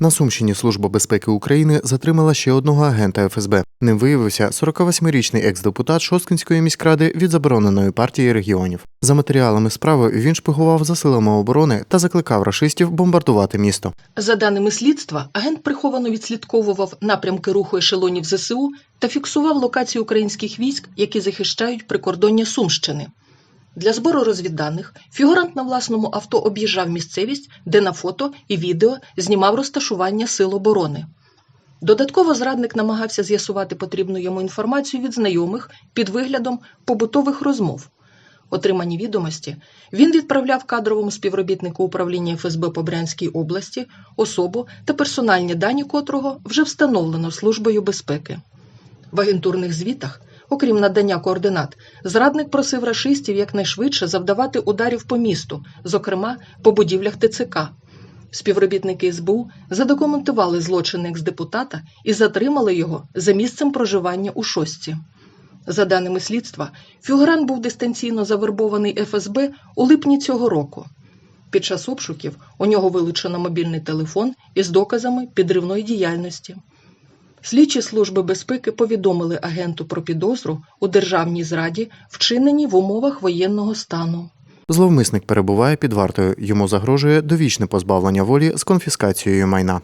На Сумщині Служба безпеки України затримала ще одного агента ФСБ. Ним виявився 48-річний екс-депутат Шосткинської міськради від забороненої партії регіонів. За матеріалами справи він шпигував за силами оборони та закликав рашистів бомбардувати місто. За даними слідства, агент приховано відслідковував напрямки руху ешелонів ЗСУ та фіксував локації українських військ, які захищають прикордоння Сумщини. Для збору розвідданих фігурант на власному авто об'їжджав місцевість, де на фото і відео знімав розташування сил оборони. Додатково зрадник намагався з'ясувати потрібну йому інформацію від знайомих під виглядом побутових розмов. Отримані відомості він відправляв кадровому співробітнику управління ФСБ по Брянській області особу та персональні дані котрого вже встановлено Службою безпеки. В агентурних звітах, окрім надання координат, зрадник просив рашистів якнайшвидше завдавати ударів по місту, зокрема по будівлях ТЦК. Співробітники СБУ задокументували злочини екс-депутата і затримали його за місцем проживання у шостці. За даними слідства, фігурант був дистанційно завербований ФСБ у липні цього року. Під час обшуків у нього вилучено мобільний телефон із доказами підривної діяльності. Слідчі служби безпеки повідомили агенту про підозру у державній зраді, вчиненій в умовах воєнного стану. Зловмисник перебуває під вартою. Йому загрожує довічне позбавлення волі з конфіскацією майна.